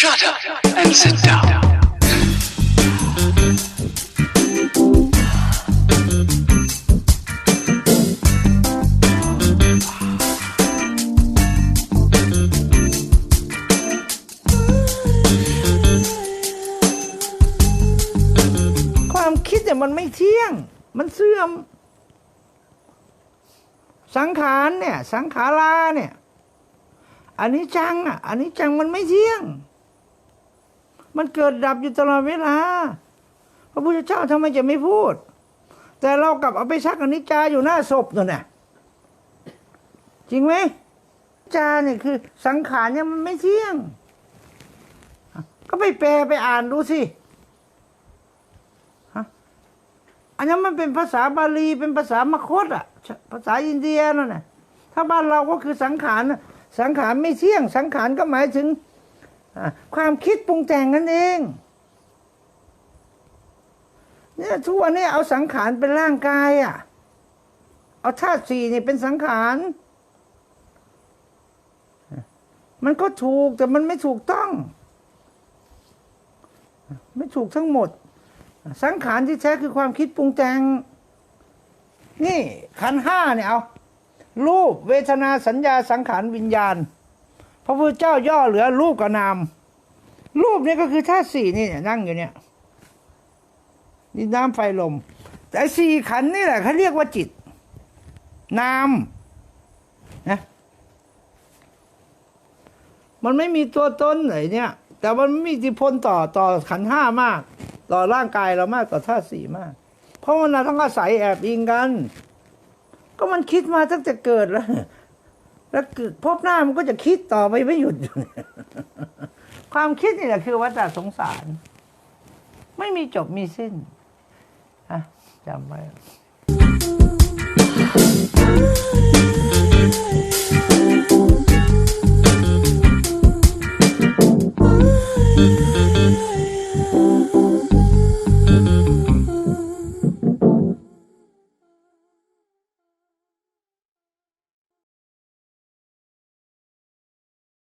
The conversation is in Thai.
Shut up and sit down. ความคิดเนี่ยมันไม่เที่ยง มันเสื่อม สังขารเนี่ย สังขาราเนี่ย อันนี้จังอะ อันนี้จังมันไม่เที่ยง มันเกิดดับอยู่ตลอดเวลา พระพุทธเจ้าทำไมจะไม่พูด แต่เรากลับเอาไปชักอนิจจาอยู่หน้าศพนั่นน่ะจริงไหมจาเนี่ยคือ สังขารเนี่ยมันไม่เที่ยง ก็ไปแปลไปอ่านดูสิอันนั้มันเป็นภาษาบาลีเป็นภาษามคตอะ ภาษาอินเดียนั่นน่ะถ้าบ้านเราก็คือสังขารสังขารไม่เที่ยง สังขารก็หมายถึง ความคิดปรุงแต่งนั่นเองเนี่ยทุกวันนี้เอาสังขารเป็นร่างกายอะ เอาธาตุสี่เนี่ยเป็นสังขาร มันก็ถูกแต่มันไม่ถูกต้อง ไม่ถูกทั้งหมด สังขารที่แท้คือความคิดปรุงแต่ง นี่ขันห้าเนี่ยเอารูปเวทนาสัญญาสังขารวิญญาณ ระพุทธเจ้าย่อเหลือรูปกับนาม รูปนี่ก็คือธาตุสี่นี่นั่งอยู่เนี่ยดินน้ำไฟลม แต่สี่ขันนี่แหละเขาเรียกว่าจิต นามนะมันไม่มีตัวตนไหนเนี่ย แต่มันไม่มีอิทธิพลต่อต่อขันห้ามาก ต่อร่างกายเรามากต่อธาตุสี่มาก เพราะมันต้องอาศัยแอบอิงกัน ก็มันคิดมาตั้งแต่เกิดแล้ว แล้วพบหน้ามันก็จะคิดต่อไปไม่หยุด ความคิดนี่แหละคือวัฏสงสาร ไม่มีจบมีสิ้นอะจำไว้